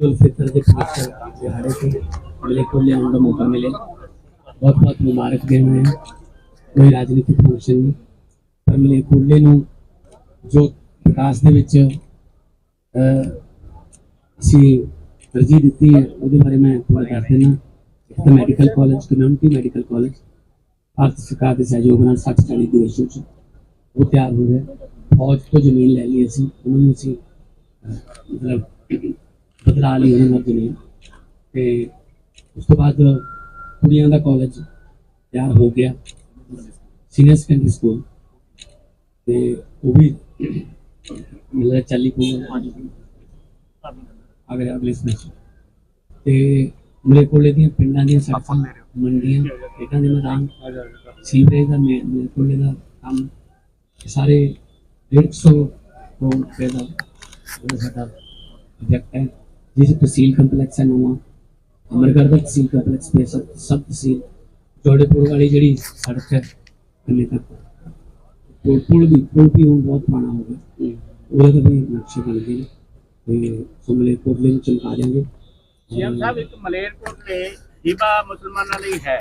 ਉਲ ਫਿਤਰ ਦੇ ਪਵਿੱਤਰ ਦਿਹਾੜੇ ਤੇ ਮਿਲੇ ਕੋਲੇ ਆਉਣ ਦਾ ਮੌਕਾ ਮਿਲਿਆ। ਬਹੁਤ ਬਹੁਤ ਮੁਬਾਰਕ ਦੇ ਹੋਏ ਕੋਈ ਰਾਜਨੀਤਿਕ ਫੰਕਸ਼ਨ ਨਹੀਂ। ਪਰ ਮਿਲੇ ਕੋਲੇ ਨੂੰ ਜੋ ਵਿਕਾਸ ਦੇ ਵਿੱਚ ਅਸੀਂ ਤਰਜੀਹ ਦਿੱਤੀ ਹੈ, ਉਹਦੇ ਬਾਰੇ ਮੈਂ ਥੋੜਾ ਦੱਸ ਦੇਣਾ ਇੱਕ ਤਾਂ medical college community medical college Bharat ਸਰਕਾਰ ਦੇ ਸਹਿਯੋਗ ਨਾਲ 60 40 ਦੇ ਰੇਸ਼ੋ ਚ ਉਹ ਤਿਆਰ ਹੋ ਰਿਹਾ। ਫੌਜ ਤੋਂ ਜ਼ਮੀਨ ਲੈ ਲਈ ਅਸੀਂ। ਉਹਨਾਂ ਨੂੰ ਅਸੀਂ ਮਤਲਬ ਬਦਲਾ ਲਈ ਉਹਨਾਂ ਨਾਲ ਜ਼ਮੀਨ ਤੇ ਉਸ ਤੋਂ ਬਾਅਦ ਕੁੜੀਆਂ ਦਾ ਕਾਲਜ ਤਿਆਰ ਹੋ ਗਿਆ ਸੀਨੀਅਰ ਸੈਕੰਡਰੀ ਸਕੂਲ ਤੇ ਉਹ ਵੀ ਮਿਲਦਾ ਚਾਲੀ ਪਊਗਾ ਅਗਲੇ ਅਗਲੇ ਸਮੇਂ ਤੇ ਮਲੇ ਕੋਲੇ ਦੀਆਂ ਪਿੰਡਾਂ ਦੀਆਂ ਸੜਕਾਂ ਮੰਡੀਆਂ ਖੇਡਾਂ ਦੇ ਮੈਦਾਨ ਸੀਵਰੇਜ ਦਾ ਮੇ- ਮਲੇ ਕੋਲੇ ਦਾ ਕੰਮ ਸਾਰੇ 150 ਕਰੋੜ ਰੁਪਏ ਦਾ ਸਾਡਾ ਪ੍ਰੋਜੈਕਟ ਹੈ। ਜਿਸ ਤਹਿਸੀਲ ਕੰਪਲੈਕਸ ਹੈ ਨਵਾਂ। ਅਮਰਗੜ੍ਹ ਦਾ ਤਹਿਸੀਲ ਕੰਪਲੈਕਸ ਪੇ ਸਭ ਸਭ ਤਹਿਸੀਲ ਜੋੜੇਪੁਰ ਵਾਲੀ ਜਿਹੜੀ ਸੜਕ ਹੈ ਹਲੇ ਤੱਕ। ਪੁਲ ਪੁਲ ਵੀ ਪੁਲ ਵੀ ਹੁਣ ਬਹੁਤ ਪੁਰਾਣਾ ਹੋ ਗਿਆ। ਉਹਦੇ ਦਾ ਵੀ ਨਕਸ਼ੇ ਬਣ ਗਏ ਤੇ ਸੁਮਲੇ ਕੋਟਲੇ ਨੂੰ ਚਮਕਾ ਦਿਆਂਗੇ। ਸੀਐਮ ਸਾਹਿਬ ਇੱਕ ਮਲੇਰਕੋਟਲੇ ਹਿਬਾ ਮੁਸਲਮਾਨਾਂ ਲਈ ਹੈ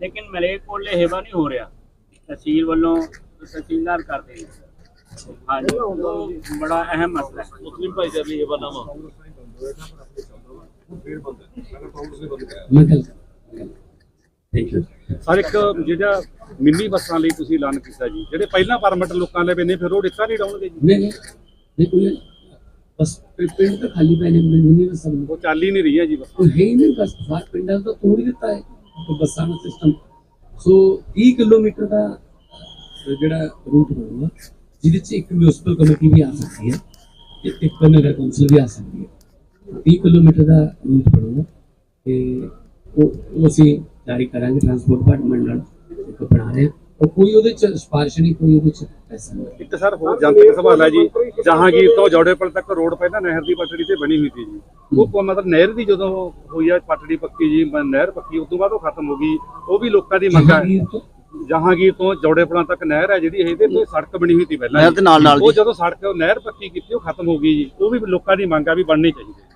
ਲੇਕਿਨ ਮਲੇਰਕੋਟਲੇ ਹਿਬਾ ਨਹੀਂ ਹੋ ਰਿਹਾ। ਤਹਿਸੀਲ ਵੱਲੋਂ ਤਹਿਸੀਲਦਾਰ ਕਰਦੇ ਨੇ। ਹਾਂਜੀ ਉਹ ਬੜਾ ਅਹਿਮ ਮਸਲਾ ਹੈ। ਮੁਸਲਿਮ ਭਾਈਚਾਰੇ ਲਈ ਇਹ ਬਨਾਮਾ ਮੈਂ ਗੱਲ ਥੈਂਕ ਯੂ ਸਰ ਇੱਕ ਜਿਹੜਾ ਮਿੰਨੀ ਬੱਸਾਂ ਲਈ ਤੁਸੀਂ ਐਲਾਨ ਕੀਤਾ ਜੀ ਜਿਹੜੇ ਪਹਿਲਾਂ ਪਰਮਿਟ ਲੋਕਾਂ ਲੈ ਪੈਨੇ ਫਿਰ ਉਹ ਦਿੱਤਾ ਨਹੀਂ ਡਾਉਣਗੇ ਜੀ? ਨਹੀਂ ਨਹੀਂ। ਨਹੀਂ ਕੋਈ ਬਸ ਪਿੰਡ ਤਾਂ ਖਾਲੀ ਪੈ ਨੇ ਮੈਨੂੰ ਬਸ ਉਹ ਚੱਲ ਹੀ ਨਹੀਂ ਰਹੀਆਂ ਜੀ ਬੱਸਾਂ। ਕੋਈ ਹੈ ਹੀ ਨਹੀਂ ਬਸ ਬਾਹਰ ਪਿੰਡਾਂ ਤੋਂ ਤੋੜ ਹੀ ਦਿੱਤਾ ਹੈ ਬੱਸਾਂ ਦਾ ਸਿਸਟਮ ਸੋ 30 ਕਿਲੋਮੀਟਰ ਦਾ ਜਿਹੜਾ ਰੂਟ ਬਣੂਗਾ ਜਿਹਦੇ ਚ ਇੱਕ ਮਿਊਨਿਸਪਲ ਕਮੇਟੀ ਵੀ ਆ ਸਕਦੀ ਹੈ ਤੇ ਇੱਕ ਨਗਰ ਕੌਂਸਲ ਵੀ ਆ ਸਕਦੀ ਹੈ। 30 ਕਿਲੋਮੀਟਰ ਦਾ ਰੂਟ ਬਣੂਗਾ ਤੇ ਉਹ ਅਸੀਂ ਜਾਰੀ ਕਰਾਂਗੇ ਟਰਾਂਸਪੋਰਟ ਡਿਪਾਰਟਮੈਂਟ ਨਾਲ ਇੱਕ ਬਣਾ ਰਹੇ ਉਹ ਕੋਈ ਉਹਦੇ ਚ ਸਿਫਾਰਿਸ਼ ਨਹੀਂ ਕੋਈ ਉਹਦੇ ਚ ਪੈਸਾ ਨਹੀਂ। ਇੱਕ ਸਰ ਹੋਰ ਜਨਤਕ ਸਵਾਲ ਹੈ ਜੀ। ਜਹਾਂਗੀਰ ਤੋਂ ਜੋੜੇਪਲ ਤੱਕ ਰੋਡ ਪਹਿਲਾਂ ਨਹਿਰ ਦੀ ਪਟੜੀ ਤੇ ਬਣੀ ਹੋਈ ਸੀ ਜੀ। ਉਹ ਕੋ- ਮਤਲਬ ਨਹਿਰ ਦੀ ਜਦੋਂ ਹੋਈ ਆ ਪਟੜੀ ਪੱਕੀ ਜੀ ਨਹਿਰ ਪੱਕੀ ਉਸ ਤੋਂ ਬਾਅਦ ਉਹ ਖਤਮ ਹੋ ਗਈ। ਉਹ ਵੀ ਲੋਕਾਂ ਦੀ ਮੰਗ ਹੈ। ਜਹਾਂਗੀਰ ਤੋਂ? ਜੋੜੇਪਲਾਂ ਤੱਕ ਨਹਿਰ ਹੈ ਜਿਹੜੀ ਇਹਦੇ ਤੇ ਸੜਕ ਬਣੀ ਹੋਈ ਸੀ ਪਹਿਲਾਂ ਨਹਿਰ ਦੇ ਨਾਲ ਨਾਲ ਉਹ ਜਦੋਂ ਸੜਕ ਉਹ ਨਹਿਰ ਪੱਕੀ ਕੀਤੀ ਉਹ ਖਤਮ ਹੋ ਗਈ ਜੀ। ਉਹ ਵੀ ਲੋਕਾਂ ਦੀ ਮੰਗ ਆ ਵੀ ਬਣਨੀ ਚਾਹੀਦੀ ਹੈ।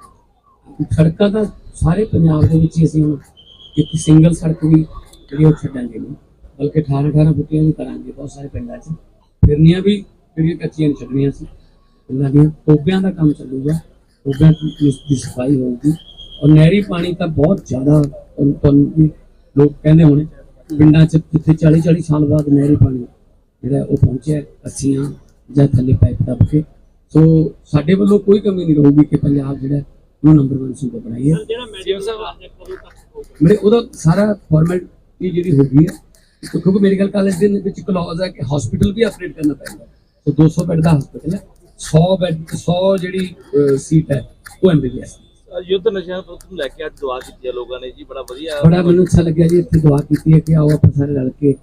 ਸੜਕਾਂ ਤਾਂ ਸਾਰੇ ਪੰਜਾਬ ਦੇ ਵਿੱਚ ਹੀ ਅਸੀਂ ਹੁਣ ਇੱਕ ਸਿੰਗਲ ਸੜਕ ਵੀ ਜਿਹੜੀ ਉਹ ਛੱਡਾਂਗੇ ਨਹੀਂ। ਬਲਕਿ 18 18 ਫੁੱਟੀਆਂ ਵੀ ਕਰਾਂਗੇ ਬਹੁਤ ਸਾਰੇ ਪਿੰਡਾਂ 'ਚ। ਫਿਰਨੀਆਂ ਵੀ ਜਿਹੜੀਆਂ ਕੱਚੀਆਂ ਨਹੀਂ ਛੱਡਣੀਆਂ ਸੀ। ਪਿੰਡਾਂ ਦੀਆਂ ਟੋਬਿਆਂ ਦਾ ਕੰਮ ਚੱਲੂਗਾ। ਟੋਬਿਆਂ ਦੀ ਸਫ਼ਾਈ ਹੋਊਗੀ। ਔਰ ਨਹਿਰੀ ਪਾਣੀ ਤਾਂ ਬਹੁਤ ਜ਼ਿਆਦਾ ਤੁਹਾਨੂੰ ਲੋਕ ਕਹਿੰਦੇ ਹੋਣੇ, ਪਿੰਡਾਂ 'ਚ ਜਿੱਥੇ 40 40 ਸਾਲ ਬਾਅਦ ਨਹਿਰੀ ਪਾਣੀ ਜਿਹੜਾ ਉਹ ਪਹੁੰਚਿਆ, ਕੱਸੀਆਂ ਜਾਂ ਥੱਲੇ ਪਾਈਪ ਦੱਬ ਕੇ। ਸੋ ਸਾਡੇ ਵੱਲੋਂ ਕੋਈ ਕਮੀ ਨਹੀਂ ਰਹੂਗੀ ਕਿ ਪੰਜਾਬ ਜਿਹੜਾ ਉਹ ਨੰਬਰ 1 ਸੂਬਾ ਜਿਹੜਾ ਮੈਡੀਕਲ ਤੱਕ ਹੋਊਗਾ? ਮੇਰੇ ਉਹਦਾ ਸਾਰਾ ਫਾਰਮੈਲਿਟੀ ਜਿਹੜੀ ਹੋ ਗਈ ਹੈ ਕਿਉਂਕਿ ਮੈਡੀਕਲ ਕਾਲਜ ਦੇ ਵਿੱਚ ਕਲੌਜ਼ ਹੈ ਕਿ ਹਸਪੀਟਲ ਵੀ ਅਪਗ੍ਰੇਡ ਕਰਨਾ ਪੈਂਦਾ ਸੋ 200 ਬੈੱਡ ਦਾ ਹਸਪੀਟਲ ਹੈ 100 ਬੈੱਡ 100 ਜਿਹੜੀ ਸੀਟ ਹੈ ਉਹ ਐਮਬੀਬੀਐਸ ਯੁੱਧ ਨਸ਼ਿਆਂ ਨੂੰ ਲੈ ਕੇ ਅੱਜ ਦੁਆ ਕੀਤੀ ਹੈ ਲੋਕਾਂ ਨੇ ਜੀ ਬੜਾ ਵਧੀਆ ਬੜਾ ਮੈਨੂੰ ਅੱਛਾ ਲੱਗਿਆ ਜੀ ਇੱਥੇ ਦੁਆ ਕੀਤੀ ਹੈ ਕਿ ਆਓ ਆਪਾਂ ਸਾਰੇ ਰਲ ਕੇ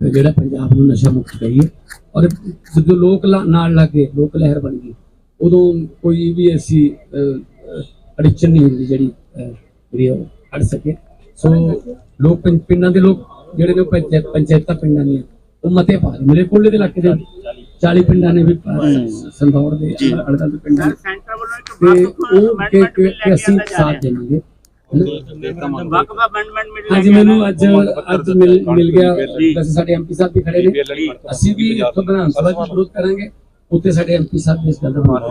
ਜਿਹੜਾ ਪੰਜਾਬ ਨੂੰ ਨਸ਼ਾ ਮੁਕਤ ਕਰੀਏ। ਔਰ ਜਦੋਂ ਲੋਕ ਨਾਲ ਲੱਗੇ ਲੋਕ ਲਹਿਰ ਬਣ ਗਈ ਉਦੋਂ ਕੋਈ ਵੀ ਐਸੀ ਅੜਿਚਨ ਨਹੀਂ ਹੁੰਦੀ ਜਿਹੜੀ ਉਹ ਅੜ ਸਕੇ। ਸੋ ਲੋਕ ਪਿੰ- ਪਿੰਡਾਂ ਦੇ ਲੋਕ ਜਿਹੜੇ ਨੇ ਪੰਚਾਇਤ ਪੰਚਾਇਤਾਂ ਪਿੰਡਾਂ ਦੀਆਂ ਉਹ ਮਤੇ ਪਾ ਰਹੇ। ਮੇਰੇ ਕੋਲੇ ਦੇ ਇਲਾਕੇ ਦੇ 40 ਪਿੰਡਾਂ ਨੇ ਵੀ ਸੰਦੌੜ ਦੇ ਅੜਦਲ ਦੇ ਪਿੰਡਾਂ ਸਰ ਸੈਂਟਰ ਵੱਲੋਂ ਇੱਕ ਤੇ ਉਹ ਕਿ ਅਸੀਂ ਸਾਥ ਦੇਵਾਂਗੇ। ਵਕਫ ਅਮੈਂਡਮੈਂਟ ਬਿੱਲ ਲੈ ਹਾਂਜੀ ਕੇ ਮੈਨੂੰ ਅੱਜ ਅੱਜ ਮਿਲ ਮਿਲ ਗਿਆ। ਵੈਸੇ ਸਾਡੇ ਐਮਪੀ ਸਾਹਿਬ ਵੀ ਖੜੇ ਨੇ। ਅਸੀਂ ਵੀ ਇੱਥੋਂ ਵਿਧਾਨ ਸਭਾ ਵਿਰੋਧ ਕਰਾਂਗੇ। ਉੱਥੇ ਸਾਡੇ ਐਮਪੀ ਸਾਹਿਬ ਵੀ ਇਸ ਗੱਲ ਦਾ ਮਾਰ